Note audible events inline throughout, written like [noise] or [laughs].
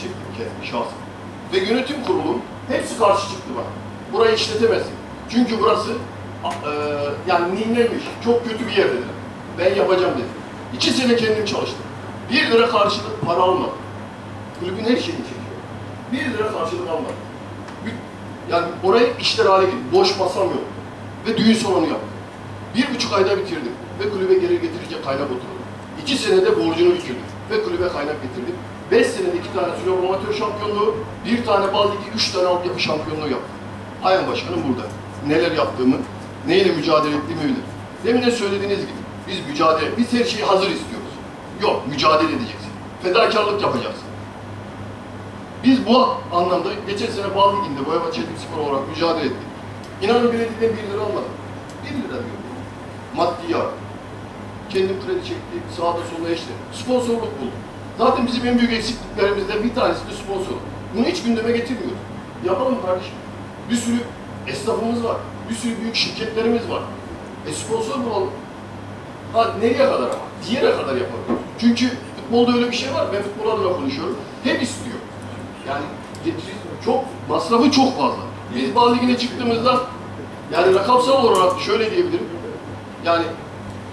çektim kendi şahsen. Ve yönetim kurulu hepsi karşı çıktı bana. Burayı işletemezsin. Çünkü burası e, yani ninlemiş, çok kötü bir yer dediler. Ben yapacağım dedim. İki sene kendim çalıştım. Bir lira karşılık para almadım. Kulübün her şeyini çekiyor. Bir lira karşılık almadım. Yani orayı işler hale getirdim. Boş masam yok. Ve düğün salonu yaptım. Bir buçuk ayda bitirdim. Ve kulübe gelir getirince kaynak oturdum. İki senede borcunu bitirdim. Ve kulübe kaynak getirdim. Beş senede iki tane senior amatör şampiyonluğu, bir tane bal ligi, üç tane altyapı şampiyonluğu yaptım. Ayhan Başkanım burada. Neler yaptığımı, neyle mücadele ettiğimi bilir. Demin de söylediğiniz gibi biz mücadele, biz her şeyi hazır istiyoruz. Yok, mücadele edeceksin. Fedakarlık yapacaksın. Biz bu anlamda geçen sene Bal Ligi'nde Boyaba Çelik Spor olarak mücadele ettik. İnanın belediyeden bir lira almadım. Bir lira diyor. Maddi yardım. Kendim kredi çektim, sağda solda işte. Sponsorluk buldum. Zaten bizim en büyük eksikliklerimizden bir tanesi de sponsor. Bunu hiç gündeme getirmiyoruz. Yapalım kardeşim. Bir sürü esnafımız var. Bir sürü büyük şirketlerimiz var. E sponsor bulalım. Ha nereye kadar ama? Diğere kadar yapalım. Çünkü futbolda öyle bir şey var. Ben futbol adına konuşuyorum. Hep istiyor. Yani çok, masrafı çok fazla. Biz Bal Ligi'ne çıktığımızda yani rakamsal olarak şöyle diyebilirim. Yani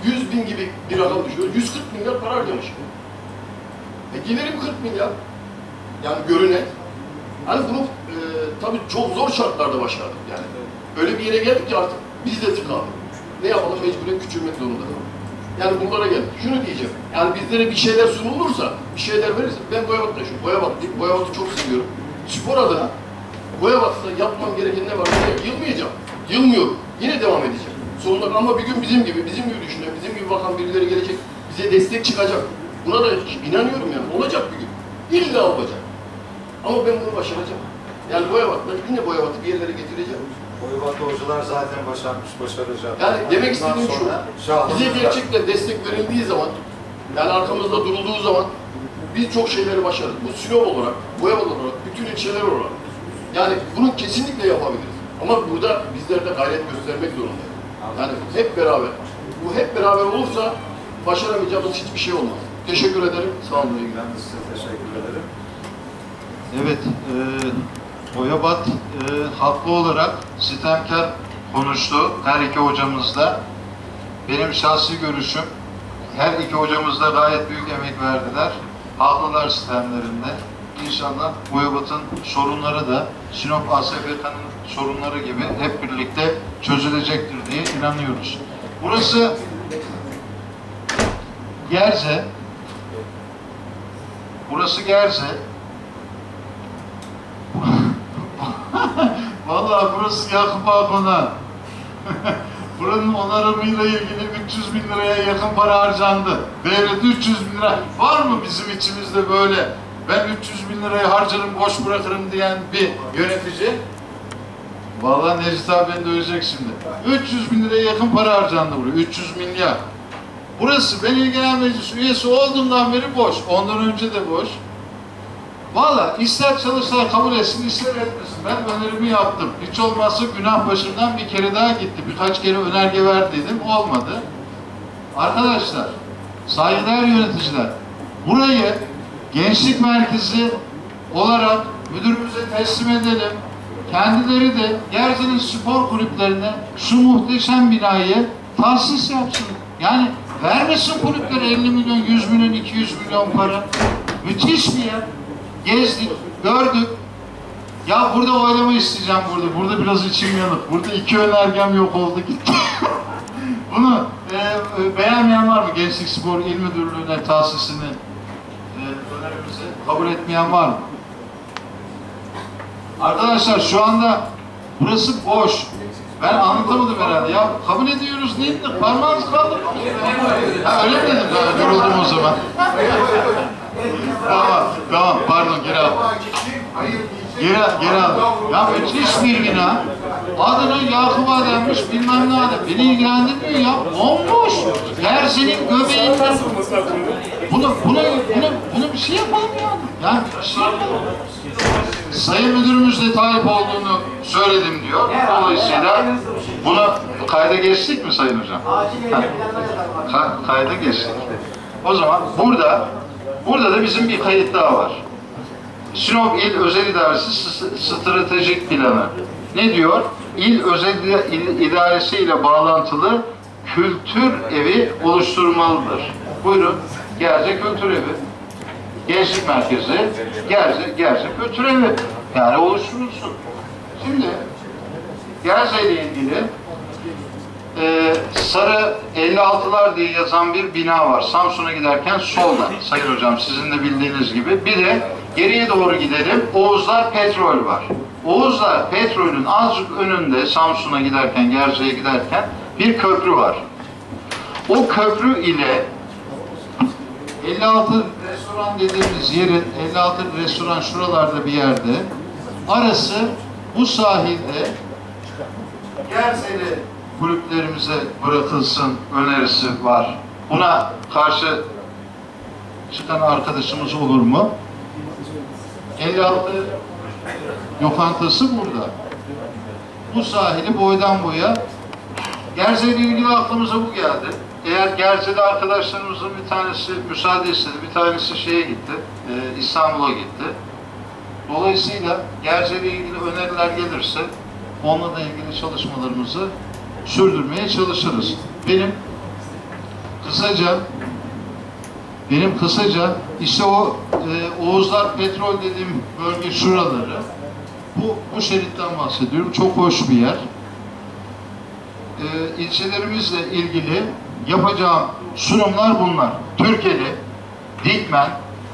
100 bin gibi bir rakam düşüyor. 140 milyar para harcamış. E gelirim 40 milyar. Yani görünen. Hani bunu e, tabii çok zor şartlarda başardık yani. Öyle bir yere geldik ki artık biz de tıkandık. Ne yapalım mecburen küçülmek zorunda kaldık. Yani bunlara geldik. Şunu diyeceğim. Yani bizlere bir şeyler sunulursa, bir şeyler verirse ben Boyabat'ta şu Boyabat değil, Boyabat'ı çok seviyorum. Spor adına Boyabat'ta yapmam gereken ne var? Yılmayacağım. Yılmıyorum. Yine devam edeceğim. Sonunda ama bir gün bizim gibi, bizim gibi düşünen, bizim gibi bakan birileri gelecek, bize destek çıkacak. Buna da inanıyorum yani. Olacak bir gün. İlla olacak. Ama ben bunu başaracağım. Yani Boyabat'ta yine Boyabat'ı bir yerlere getireceğim. Hocalar zaten başarmış, başaracak. Yani demek istediğim şu, bize gerçekten destek verildiği zaman, yani arkamızda durulduğu zaman biz çok şeyleri başarırız. Bu Sinop olarak, Boyabat olarak, bütün ilçeler olarak. Yani bunu kesinlikle yapabiliriz. Ama burada bizler de gayret göstermek zorundayız. Yani hep beraber. Bu hep beraber olursa başaramayacağımız hiçbir şey olmaz. Teşekkür ederim. Sağ olun. Ben de size teşekkür ederim. Evet, e, Boyabat e, haklı olarak sitemkar konuştu her iki hocamız da. Benim şahsi görüşüm, her iki hocamız da gayet büyük emek verdiler. Haklılar sistemlerinde. İnşallah Boyabat'ın sorunları da Sinop ASFK'nın sorunları gibi hep birlikte çözülecektir diye inanıyoruz. Burası Gerze. Burası Gerze. [laughs] Vallahi burası Yakup Akona. [laughs] Buranın onarımıyla ilgili 300 bin liraya yakın para harcandı. Devlet 300 bin lira. Var mı bizim içimizde böyle ben 300 bin lirayı harcarım boş bırakırım diyen bir yönetici? Vallahi Necdet abi beni dövecek şimdi. 300 bin liraya yakın para harcandı buraya. 300 milyar. Burası İl Genel Meclis üyesi olduğumdan beri boş. Ondan önce de boş. Valla ister çalışlar kabul etsin, ister etmesin. Ben önerimi yaptım. Hiç olmazsa günah başımdan bir kere daha gitti. Birkaç kere önerge ver dedim, olmadı. Arkadaşlar, saygıdeğer yöneticiler, burayı gençlik merkezi olarak müdürümüze teslim edelim. Kendileri de Gerze'nin spor kulüplerine şu muhteşem binayı tahsis yapsın. Yani vermesin kulüplere 50 milyon, 100 milyon, 200 milyon para. Müthiş bir yer. Gezdik, gördük. Ya burada oylama isteyeceğim burada. Burada biraz içim yanık. Burada iki önergem yok oldu gitti. [laughs] Bunu e, e, beğenmeyen var mı? Gençlik Spor İl Müdürlüğü'ne tahsisini e, önerimizi kabul etmeyen var mı? Arkadaşlar şu anda burası boş. Ben anlatamadım herhalde ya. Kabul ediyoruz değil mi? Parmağınız kaldırmamış. Ha öyle mi dedim? Ben yoruldum o zaman. tamam, tamam. Pardon, geri al. Geri, geri al. Ya bir bina. Adına Yakup'a denmiş bilmem ne adı. Beni ilgilendirmiyor ya. Bomboş. Gerze'nin göbeğinde. Bunu, bunu, bunu, bunu bir şey yapalım ya. Yani bir şey yapalım. Sayın Müdürümüz de talip olduğunu söyledim diyor. Dolayısıyla bunu kayda geçtik mi Sayın Hocam? Ka- kayda geçtik. O zaman burada burada da bizim bir kayıt daha var. Sinop İl Özel İdaresi Stratejik Planı. Ne diyor? İl Özel İdaresi ile bağlantılı kültür evi oluşturmalıdır. Buyurun. Gerze Kültür Evi. Gençlik Merkezi, Gerze, Gerze Kültür Evi. Yani oluşturulsun. Şimdi Gerze ile ilgili e, sarı 56'lar diye yazan bir bina var. Samsun'a giderken solda. Sayın hocam sizin de bildiğiniz gibi. Bir de geriye doğru gidelim. Oğuzlar Petrol var. Oğuzlar Petrol'ün azıcık önünde Samsun'a giderken, Gerze'ye giderken bir köprü var. O köprü ile 56 restoran dediğimiz yerin 56 restoran şuralarda bir yerde arası bu sahilde Gerzeli kulüplerimize bırakılsın önerisi var. Buna karşı çıkan arkadaşımız olur mu? 56 lokantası burada. Bu sahili boydan boya Gerze ile ilgili aklımıza bu geldi. Eğer Gerze'de arkadaşlarımızın bir tanesi müsaade istedi, bir tanesi şeye gitti, e, İstanbul'a gitti. Dolayısıyla Gerze ile ilgili öneriler gelirse onunla da ilgili çalışmalarımızı sürdürmeye çalışırız. Benim kısaca benim kısaca işte o e, Oğuzlar Petrol dediğim bölge şuraları bu, bu şeritten bahsediyorum. Çok hoş bir yer. E, ilçelerimizle ilgili yapacağım sunumlar bunlar. Türkeli, Dikmen,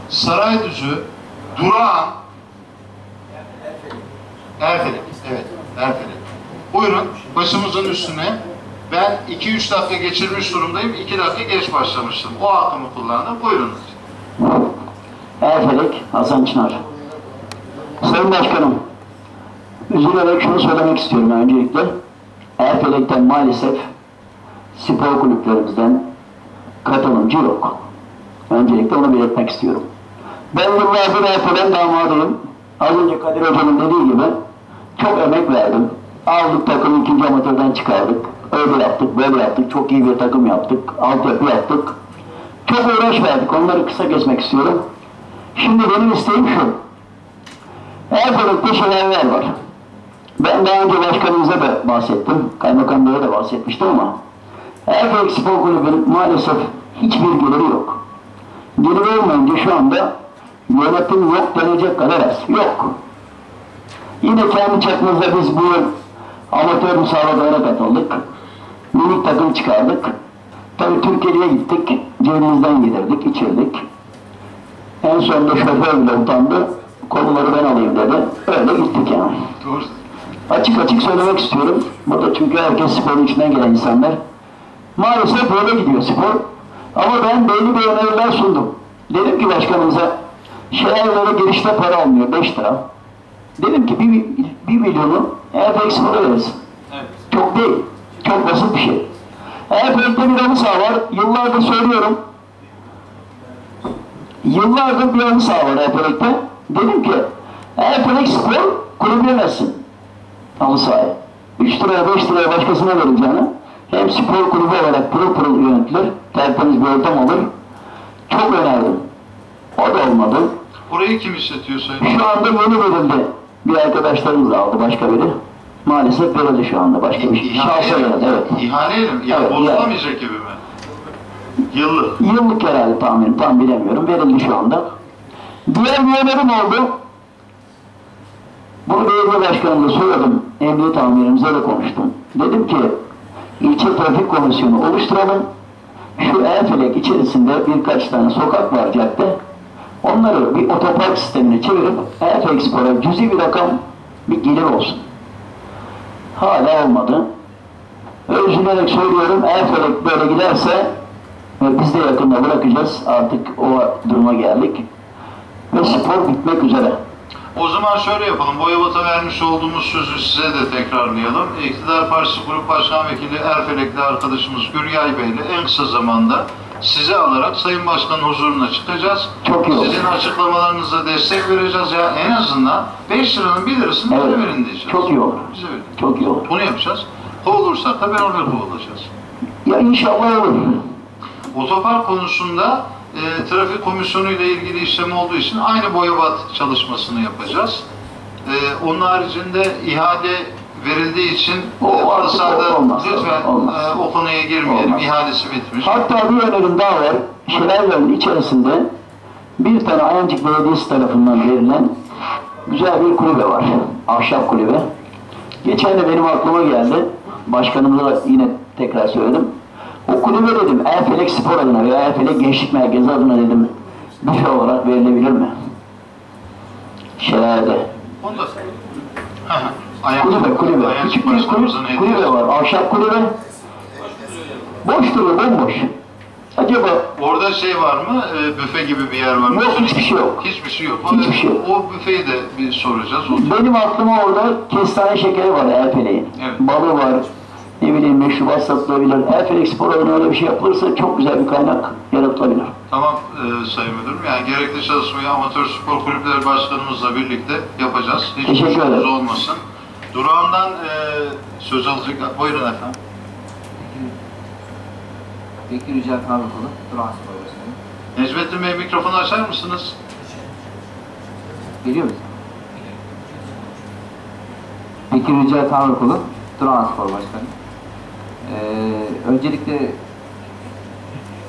Saraydüzü, Durağan, Erfelek, evet, Erfelek. Buyurun, başımızın üstüne. Ben 2-3 dakika geçirmiş durumdayım, 2 dakika geç başlamıştım. O hakkımı kullandım, buyurun. Erfelek, Hasan Çınar. Sayın Başkanım, üzülerek şunu söylemek istiyorum öncelikle. Erfelek'ten maalesef spor kulüplerimizden katılımcı yok. Öncelikle onu belirtmek istiyorum. Ben yıllardır Erfelek'in damadıyım. Az önce Kadir Hocam'ın dediği gibi çok emek verdim. Aldık takımı ikinci amatörden çıkardık. Öyle yaptık, böyle yaptık. Çok iyi bir takım yaptık. Altyapı yaptık. Çok uğraş. Onları kısa geçmek istiyorum. Şimdi benim isteğim şu. Erfelek'te şelaller var. Ben daha önce başkanımıza da bahsettim. Kaymakam Bey'e de bahsetmiştim ama Erfelek Spor Kulübü'nün maalesef hiçbir geliri yok. Geliri olmayınca şu anda yönetim yok denecek kadar az. Yok. Yine kendi çapımızda biz bu amatör müsabakalara katıldık. Minik takım çıkardık. Tabii Türkiye'ye gittik. Cebimizden yedirdik, içirdik. En sonunda şoför bile utandı. Konuları ben alayım dedi. Öyle gittik yani. Doğru. Açık açık söylemek istiyorum. Burada çünkü herkes sporun içinden gelen insanlar. Maalesef böyle gidiyor spor. Ama ben belli bir öneriler sundum. Dedim ki başkanımıza, şehirlere girişte para almıyor, 5 lira. Dedim ki bir, bir milyonu Erfelek Spor'a verirsin. Evet. Çok değil. Çok basit bir şey. Erfelek'te bir halı saha var. Yıllardır söylüyorum. Yıllardır bir halı saha var Erfelek'te. Dedim ki Erfelek Spor kulübüne versin. Halı sahaya. 3 liraya 5 liraya başkasına vereceğine hem spor kulübü olarak pırıl pırıl yönetilir. Tertemiz bir ortam olur. Çok önerdim. O da olmadı. Orayı kim işletiyor Sayın? Şu anda yeni verildi. Bir arkadaşlarımız aldı başka biri. Maalesef verildi şu anda başka bir şey. Şahsa verildi evet. İhaleyle mi? Ya Evet, bozulamayacak gibi mi? Yıllık. Yıllık herhalde tahmin, tam bilemiyorum. Verildi şu anda. Diğer önerim oldu. Bunu belediye başkanımıza söyledim. Emniyet amirimize de konuştum. Dedim ki ilçe trafik komisyonu oluşturalım. Şu Erfelek içerisinde birkaç tane sokak var cadde. Onları bir otopark sistemine çevirip Erfelek Spor'a cüzi bir rakam bir gelir olsun. Hala olmadı. Üzülerek söylüyorum Erfelek böyle giderse ve biz de yakında bırakacağız. Artık o duruma geldik. Ve spor bitmek üzere. O zaman şöyle yapalım. Boyabat'a vermiş olduğumuz sözü size de tekrarlayalım. İktidar Partisi Grup Başkan Vekili Erfelekli arkadaşımız Güryay Bey ile en kısa zamanda sizi alarak Sayın Başkan'ın huzuruna çıkacağız. Çok iyi olur. Sizin açıklamalarınıza destek vereceğiz. Ya en azından 5 liranın 1 lirasını Evet. verin diyeceğiz. Çok iyi olur. Bize verin. Çok iyi olur. Bunu yapacağız. Kovulursak da beraber kovulacağız. Ya inşallah olur. Otopark konusunda e, trafik komisyonu ile ilgili işlem olduğu için aynı boyabat çalışmasını yapacağız. E, onun haricinde ihale verildiği için O artık Pırasa'da olmaz, lütfen olmaz. e, o konuya girmeyelim. Olmaz. İhalesi bitmiş. Hatta bir önerim daha var. Şenergöl'ün içerisinde bir tane Ayancık Belediyesi tarafından verilen güzel bir kulübe var. Ahşap kulübe. Geçen de benim aklıma geldi. Başkanımıza yine tekrar söyledim. O kulübe dedim Erfelek Spor adına veya Erfelek Gençlik Merkezi adına dedim büfe olarak verilebilir mi? Şener'de. Onu da Ayak, Kulübe, kulübe. Ayak Küçük bir kulübe, kulübe var. Ahşap kulübe. Boş duruyor, bomboş. Acaba Orada şey var mı? E, büfe gibi bir yer var mı? Yok, hiçbir şey yok. Hiçbir şey yok. Hiçbir şey yok. O büfeyi de bir soracağız. O benim aklıma orada kestane şekeri var Erfelek'in. Evet. Balı var. Ne bileyim meşrubat satılabilir. Erfelek spor adına öyle bir şey yapılırsa çok güzel bir kaynak yaratılabilir. Tamam e, Sayın Müdürüm. Yani gerekli çalışmayı amatör spor kulüpleri başkanımızla birlikte yapacağız. Hiç Teşekkür ederim. olmasın. Durağımdan e, söz alacak. Buyurun efendim. Bekir Yücel Tanrıkulu, Duran Spor Başkanı. Necmettin Bey mikrofonu açar mısınız? Geliyor musun? Bekir Yücel Tanrıkulu, Duran Spor Başkanı. Ee, öncelikle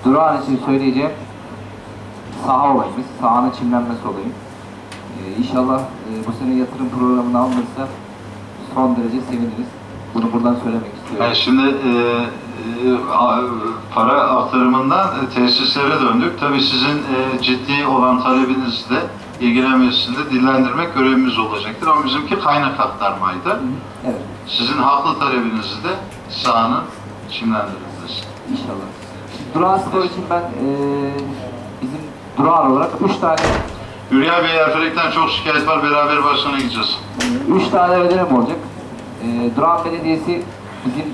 Duran için söyleyeceğim saha olayımız, sahanın çimlenmesi olayı. Ee, inşallah e, bu sene yatırım programına alınırsa son derece seviniriz. Bunu buradan söylemek istiyorum. Yani şimdi e, e, para aktarımından e, tesislere döndük. Tabii sizin e, ciddi olan talebinizi de ilgilenmesini de dillendirmek görevimiz olacaktır. Ama bizimki kaynak aktarmaydı. Evet, Sizin haklı talebinizi de sahanın çimlendirilmesi. inşallah. Duran Spor için ben e, bizim Duran olarak 3 tane Hülya Bey Erfelek'ten çok şikayet var. Beraber başkana gideceğiz. Üç tane ödenem olacak. Ee, Durağan Belediyesi bizim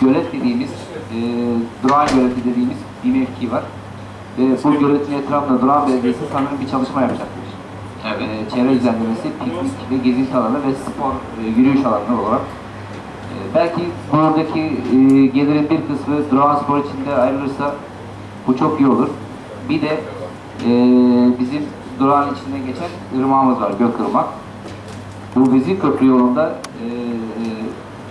gölet dediğimiz, e, Durağan Göleti dediğimiz bir mevki var. Ve bu göletin etrafında Durağan Belediyesi sanırım bir çalışma yapacakmış. Evet. Ee, çevre düzenlemesi, piknik ve gezinti alanı ve spor, e, yürüyüş alanı olarak. Ee, belki buradaki e, gelirin bir kısmı Durağan Spor içinde ayrılırsa bu çok iyi olur. Bir de e, bizim Durağan içinden geçen ırmağımız var, Gökırmak. Bu Vezir Köprü yolunda e, e,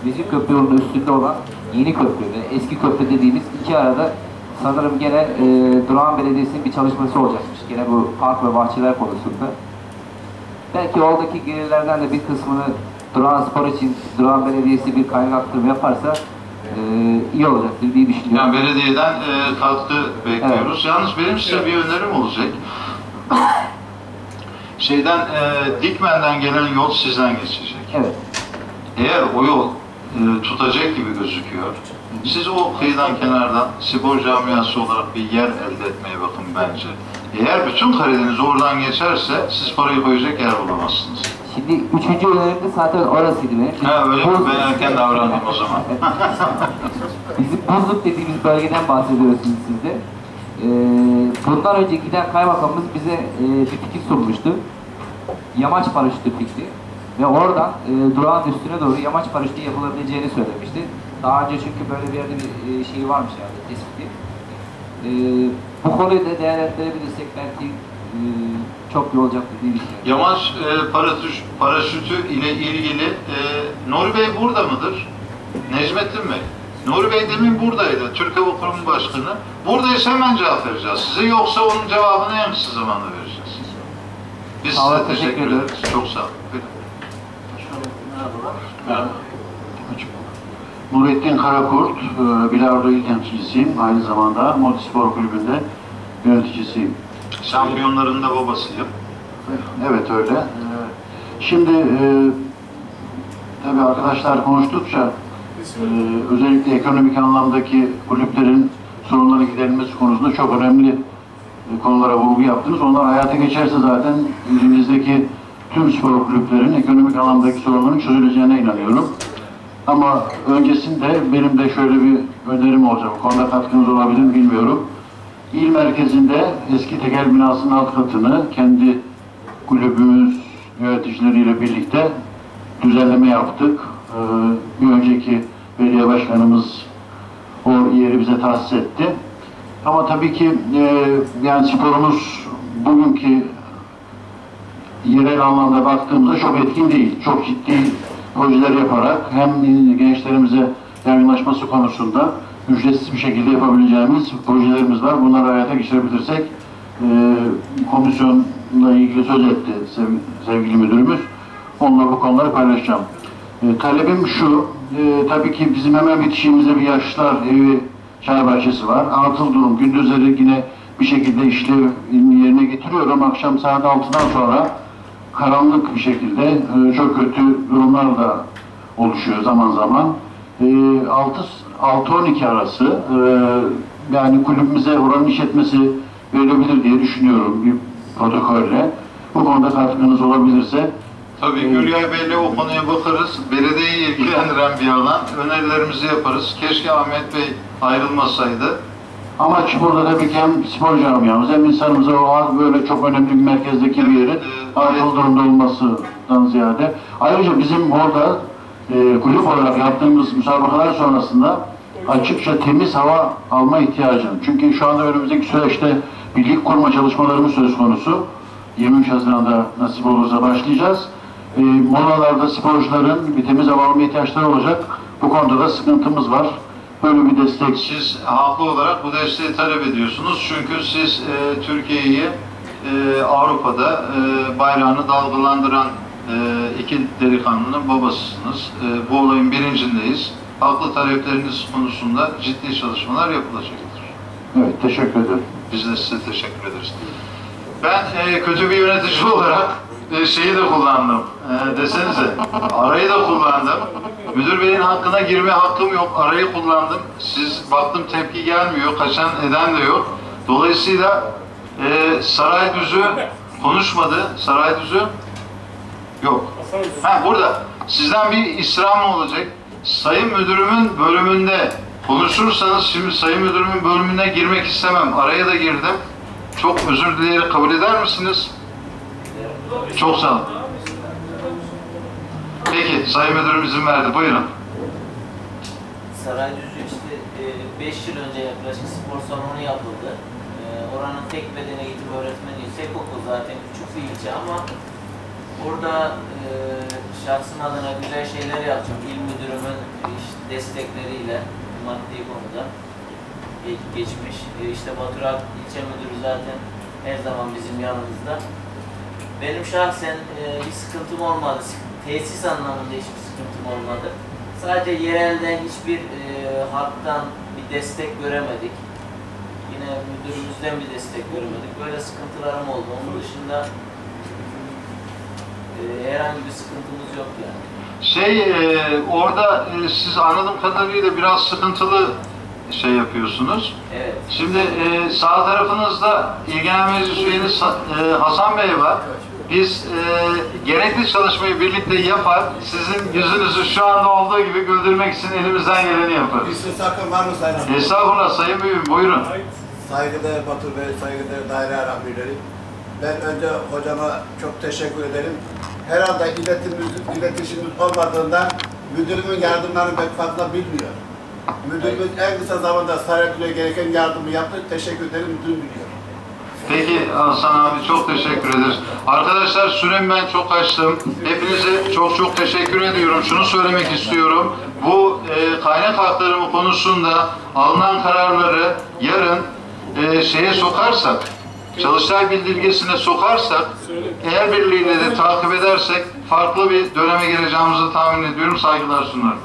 Vezir Köprü yolunun üstünde olan yeni köprü ve eski köprü dediğimiz iki arada sanırım gene e, Durağan Belediyesi'nin bir çalışması olacakmış. Gene bu park ve bahçeler konusunda. Belki oradaki gelirlerden de bir kısmını Durağan Spor için Durağan Belediyesi bir kaynak aktarımı yaparsa e, iyi olacaktır diye düşünüyorum. Yani belediyeden e, katkı bekliyoruz. Yalnız benim size bir önerim olacak. Şeyden, e, Dikmen'den gelen yol sizden geçecek. Evet. Eğer o yol e, tutacak gibi gözüküyor, siz o kıyıdan kenardan spor camiası olarak bir yer elde etmeye bakın bence. Eğer bütün Karadeniz oradan geçerse siz parayı koyacak yer bulamazsınız. Şimdi üçüncü önerim de zaten orasıydı benim. Ha öyle mi? Ben erken davrandım o zaman. [laughs] Bizim Buzluk dediğimiz bölgeden bahsediyorsunuz siz de. Ee, bundan önce giden kaymakamımız bize e, bir fikir sunmuştu. Yamaç paraşütü fikri. Ve oradan e, durağın üstüne doğru yamaç paraşütü yapılabileceğini söylemişti. Daha önce çünkü böyle bir yerde bir e, şey varmış yani tespiti. E, bu konuyu da değerlendirebilirsek belki e, çok iyi olacaktır diye düşünüyorum. Yamaç e, paraşüt, paraşütü ile ilgili e, Nuri Bey burada mıdır? Necmettin Bey. Nuri Bey demin buradaydı. Türk Hava Kurumu Başkanı. Buradaysa hemen cevap vereceğiz size. Yoksa onun cevabını en kısa zamanda vereceğiz. Biz Sağ olun, size teşekkür teşekkür ederiz. Çok sağ olun. Merhaba. Nurettin Karakurt, e, Bilardo İl Temsilcisiyim. Aynı zamanda Motorspor Kulübü'nde yöneticisiyim. Şampiyonların da babasıyım. Evet öyle. E, Şimdi e, tabii arkadaşlar konuştukça e, özellikle ekonomik anlamdaki kulüplerin sorunları giderilmesi konusunda çok önemli e, konulara vurgu yaptınız. Onlar hayata geçerse zaten ilimizdeki tüm spor kulüplerin ekonomik anlamdaki sorunların çözüleceğine inanıyorum. Ama öncesinde benim de şöyle bir önerim olacak. Konuda katkınız olabilir mi bilmiyorum. İl merkezinde eski tekel binasının alt katını kendi kulübümüz yöneticileriyle birlikte düzenleme yaptık. Ee, bir önceki belediye başkanımız o yeri bize tahsis etti. Ama tabii ki e, yani sporumuz bugünkü yerel anlamda baktığımızda çok etkin değil. Çok ciddi projeler yaparak hem gençlerimize yaygınlaşması konusunda ücretsiz bir şekilde yapabileceğimiz projelerimiz var. Bunları hayata geçirebilirsek e, komisyonla ilgili söz etti sev- sevgili müdürümüz. Onunla bu konuları paylaşacağım. E, talebim şu, e, tabii ki bizim hemen bitişiğimizde bir yaşlılar evi çay bahçesi var. Atıl durum gündüzleri yine bir şekilde işlevini yerine getiriyor ama akşam saat 6'dan sonra karanlık bir şekilde e, çok kötü durumlar da oluşuyor zaman zaman. E, 6-12 arası e, yani kulübümüze oranın işletmesi verilebilir diye düşünüyorum bir protokolle. Bu konuda katkınız olabilirse Tabii Gülyay Bey'le o konuya bakarız. Belediyeyi ilgilendiren bir alan. Önerilerimizi yaparız. Keşke Ahmet Bey ayrılmasaydı. Amaç burada tabii ki hem spor camiamız hem insanımıza o böyle çok önemli bir merkezdeki bir yerin Evet, e, atıl durumda olmasından ziyade. Ayrıca bizim orada e, kulüp olarak yaptığımız müsabakalar sonrasında açıkça temiz hava alma ihtiyacı. Çünkü şu anda önümüzdeki süreçte bir lig kurma çalışmalarımız söz konusu. 23 Haziran'da nasip olursa başlayacağız. E, molalarda sporcuların bir temiz hava alma ihtiyaçları olacak. Bu konuda da sıkıntımız var. Böyle bir destek Siz haklı olarak bu desteği talep ediyorsunuz. Çünkü siz e, Türkiye'yi e, Avrupa'da e, bayrağını dalgalandıran e, iki delikanlının babasısınız. E, bu olayın birincindeyiz. Haklı talepleriniz konusunda ciddi çalışmalar yapılacaktır. Evet, teşekkür ederim. Biz de size teşekkür ederiz. Ben e, kötü bir yönetici [laughs] olarak şeyi de kullandım. E, desenize, arayı da kullandım. Müdür beyin hakkına girme hakkım yok. Arayı kullandım. Siz baktım tepki gelmiyor. Kaçan eden de yok. Dolayısıyla e, Saraydüzü konuşmadı. Saraydüzü yok. Ha burada. Sizden bir istirham olacak. Sayın müdürümün bölümünde konuşursanız şimdi sayın müdürümün bölümüne girmek istemem. Araya da girdim. Çok özür dileyerek kabul eder misiniz? Çok sağ olun. Peki, sayın müdürüm izin verdi. Buyurun. Saraydüzü işte 5 yıl önce yaklaşık spor salonu yapıldı. E, oranın tek beden eğitim öğretmeni Sekok'u zaten küçük bir ilçe ama orada e, şahsım adına güzel şeyler yaptım. İl müdürümün destekleriyle maddi konuda ge- geçmiş. E, işte Baturak ilçe müdürü zaten her zaman bizim yanımızda. Benim şahsen e, bir sıkıntım olmadı. Tesis anlamında hiçbir sıkıntım olmadı. Sadece yerelden hiçbir e, halktan bir destek göremedik. Yine müdürümüzden bir destek göremedik. Böyle sıkıntılarım oldu. Onun dışında e, herhangi bir sıkıntımız yok yani. Şey, e, orada e, siz anladığım kadarıyla biraz sıkıntılı şey yapıyorsunuz. Evet. Şimdi e, sağ tarafınızda İlgilenen Meclis üyeniz e, Hasan Bey var. Biz e, gerekli çalışmayı birlikte yapar, sizin yüzünüzü şu anda olduğu gibi güldürmek için elimizden geleni yaparız. İsmi sakın var mı Sayın Hanım? Estağfurullah Sayın Büyüğüm, buyurun. Saygıdeğer Batur Bey, saygıdeğer daire amirleri. Ben önce hocama çok teşekkür ederim. Herhalde iletişimimiz, iletişimimiz olmadığından müdürümün yardımlarını pek fazla bilmiyor. Müdürümüz en kısa zamanda Saraylı'ya gereken yardımı yaptı. Teşekkür ederim, müdürüm biliyor. Peki Hasan abi çok teşekkür ederiz. Arkadaşlar sürem ben çok açtım. Hepinize çok çok teşekkür ediyorum. Şunu söylemek istiyorum. Bu e, kaynak hakları konusunda alınan kararları yarın e, şeye sokarsak, Çalıştay bildirgesine sokarsak, eğer birliğiyle de takip edersek farklı bir döneme geleceğimizi tahmin ediyorum. Saygılar sunarım.